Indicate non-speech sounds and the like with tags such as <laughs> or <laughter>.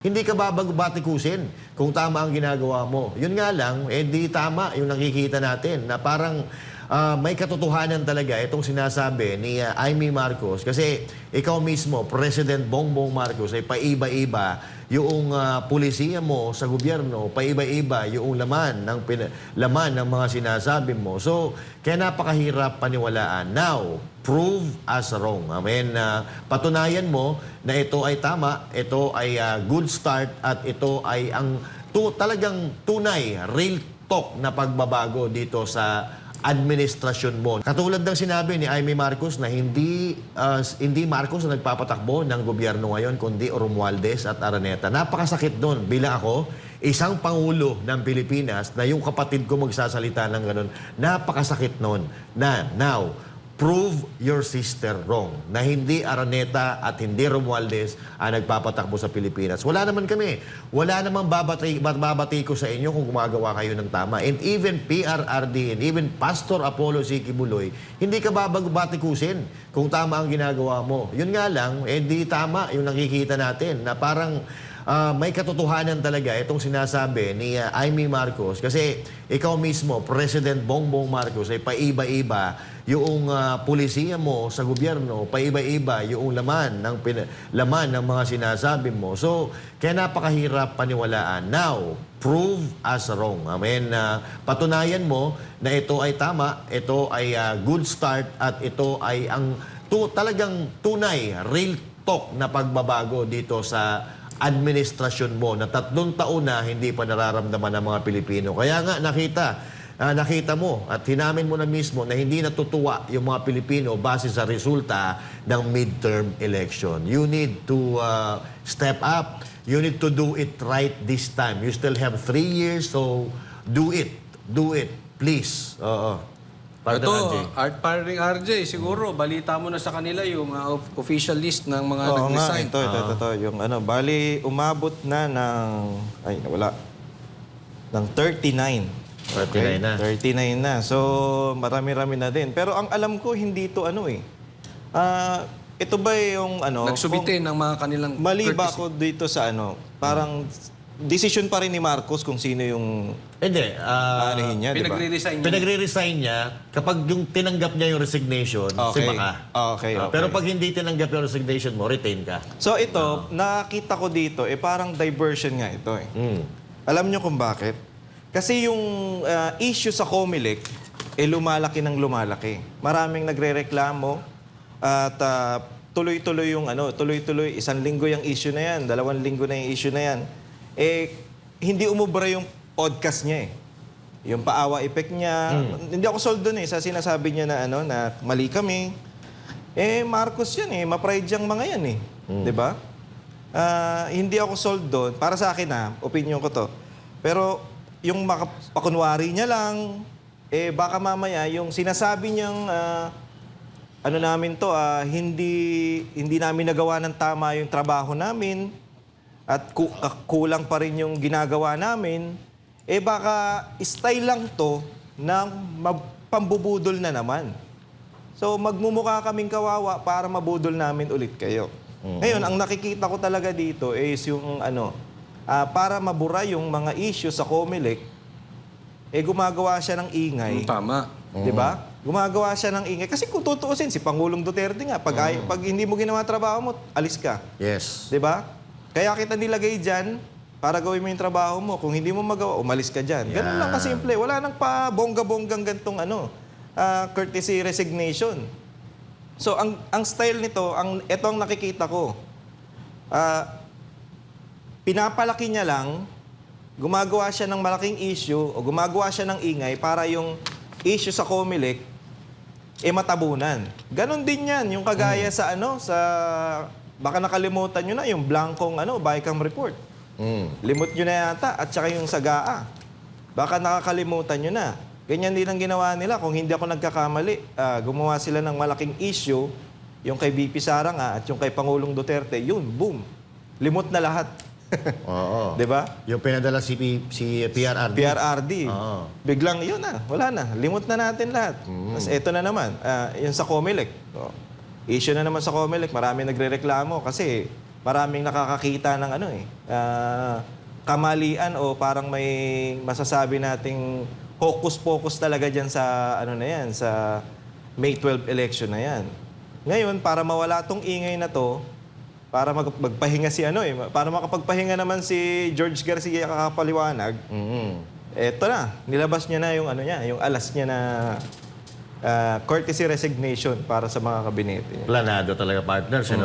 Hindi ka babagbatikusin kung tama ang ginagawa mo. Yun nga lang, eh di tama yung nakikita natin na parang ah, may katotohanan talaga itong sinasabi ni ah, Amy Marcos. Kasi ikaw mismo, President Bongbong Marcos, ay paiba-iba yung ah, pulisiya mo sa gobyerno, paiba-iba yung laman ng, laman ng mga sinasabi mo. So, kaya napakahirap paniwalaan. Now, prove us wrong. I mean, ah, patunayan mo na ito ay tama, ito ay ah, good start at ito ay ang tu- talagang tunay, real talk na pagbabago dito sa administrasyon mo. Katulad ng sinabi ni Amy Marcos na hindi ah, hindi Marcos ang nagpapatakbo ng gobyerno ngayon kundi Romualdez at Araneta. Napakasakit doon bilang ako isang pangulo ng Pilipinas na yung kapatid ko magsasalita ng ganun. Napakasakit noon na now prove your sister wrong na hindi Araneta at hindi Romualdez ang nagpapatakbo sa Pilipinas. Wala naman kami. Wala namang babati, babati ko sa inyo kung gumagawa kayo ng tama. And even PRRD and even Pastor Apollo C. Kibuloy, hindi ka babagbatikusin kung tama ang ginagawa mo. Yun nga lang, eh di tama yung nakikita natin na parang Ah, may katotohanan talaga itong sinasabi ni ah, Amy Marcos kasi ikaw mismo, President Bongbong Marcos, ay paiba-iba yung ah, pulisiya mo sa gobyerno, paiba-iba yung laman ng, laman ng mga sinasabi mo. So, kaya napakahirap paniwalaan. Now, prove us wrong. I mean, ah, patunayan mo na ito ay tama, ito ay ah, good start at ito ay ang tu- talagang tunay, real talk na pagbabago dito sa administrasyon mo na tatlong taon na hindi pa nararamdaman ng mga Pilipino. Kaya nga nakita, ah, nakita mo at hinamin mo na mismo na hindi natutuwa yung mga Pilipino base sa resulta ng midterm election. You need to ah, step up. You need to do it right this time. You still have three years, so do it. Do it. Please. Oo. Partner Ito, RJ. Art Paring RJ, siguro, balita mo na sa kanila yung uh, of- official list ng mga Oo nga, nag-resign. ito, ito, ito, ito. Yung ano, bali, umabot na ng, ay, wala, ng 39. 39 na. 39 na. So, marami-rami na din. Pero ang alam ko, hindi ito ano eh. Ah, ito ba yung ano? Nagsubitin ng mga kanilang mali ba courtesy. ako dito sa ano? Parang, decision pa rin ni Marcos kung sino yung Hindi. ah, aanihin niya, di ba? Pinagre-resign niya. Pinagre-resign niya kapag yung tinanggap niya yung resignation, Okay. sima ka. Okay, Ah, okay. Pero pag hindi tinanggap yung resignation mo, retain ka. So ito, nakita ko dito, eh parang diversion nga ito eh. Mm. Alam nyo kung bakit? Kasi yung ah, issue sa Comelec, eh lumalaki ng lumalaki. Maraming nagrereklamo at ah, tuloy-tuloy yung ano, tuloy-tuloy, isang linggo yung issue na yan, dalawang linggo na yung issue na yan. Eh, hindi umubra yung podcast niya eh. Yung paawa effect niya. Hindi ako sold dun eh sa sinasabi niya na ano na mali kami. Eh Marcos yan eh, ma-pride yung mga yan eh. 'Di ba? Ah, hindi ako sold doon. Para sa akin na, opinion ko to. Pero yung makapakunwari niya lang, eh baka mamaya yung sinasabi niyang ah, ano namin to, ah, hindi hindi namin nagawa ng tama yung trabaho namin at ku- ah, kulang pa rin yung ginagawa namin, eh baka style lang to ng mab- pambubudol na naman. So magmumukha kaming kawawa para mabudol namin ulit kayo. Ngayon, ang nakikita ko talaga dito is yung ano, ah, para mabura yung mga issue sa Comelec, eh gumagawa siya ng ingay. Mm, Tama. Di ba? Gumagawa siya ng ingay. Kasi kung tutuusin, si Pangulong Duterte nga, pag, ay- pag hindi mo ginawa trabaho mo, alis ka. Yes. Di ba? Kaya kita nilagay dyan para gawin mo yung trabaho mo. Kung hindi mo magawa, umalis ka dyan. Ganun lang kasimple. Wala nang pa bongga-bonggang gantong ano, ah, courtesy resignation. So, ang, ang style nito, ang, ito ang nakikita ko. Ah, pinapalaki niya lang, gumagawa siya ng malaking issue o gumagawa siya ng ingay para yung issue sa Comelec eh matabunan. Ganon din yan, yung kagaya sa ano, sa, baka nakalimutan nyo na, yung blankong ano, Bicam report. Mm. Limot nyo na yata, at saka yung sa GAA. Baka nakakalimutan nyo na. Ganyan din ang ginawa nila. Kung hindi ako nagkakamali, ah, gumawa sila ng malaking issue, yung kay BP Sara nga at yung kay Pangulong Duterte, yun, boom. Limot na lahat. <laughs> Oo. 'Di ba? Yung pinadala si, P- si PRRD. PRRD. Oo. Biglang yun na, wala na. Limot na natin lahat. Tapos eto na naman, ah, yun sa Comelec. Oh. Issue na naman sa Comelec, marami nagrereklamo kasi maraming nakakakita ng ano eh, ah, kamalian o parang may masasabi nating hocus-pocus talaga dyan sa ano na yan, sa May 12 election na yan. Ngayon, para mawala tong ingay na to, para mag- magpahinga si ano eh, para makapagpahinga naman si George Garcia kakapaliwanag, eto na, nilabas niya na yung ano niya, yung alas niya na ah, courtesy resignation para sa mga kabinete. Planado talaga, partners. Ano?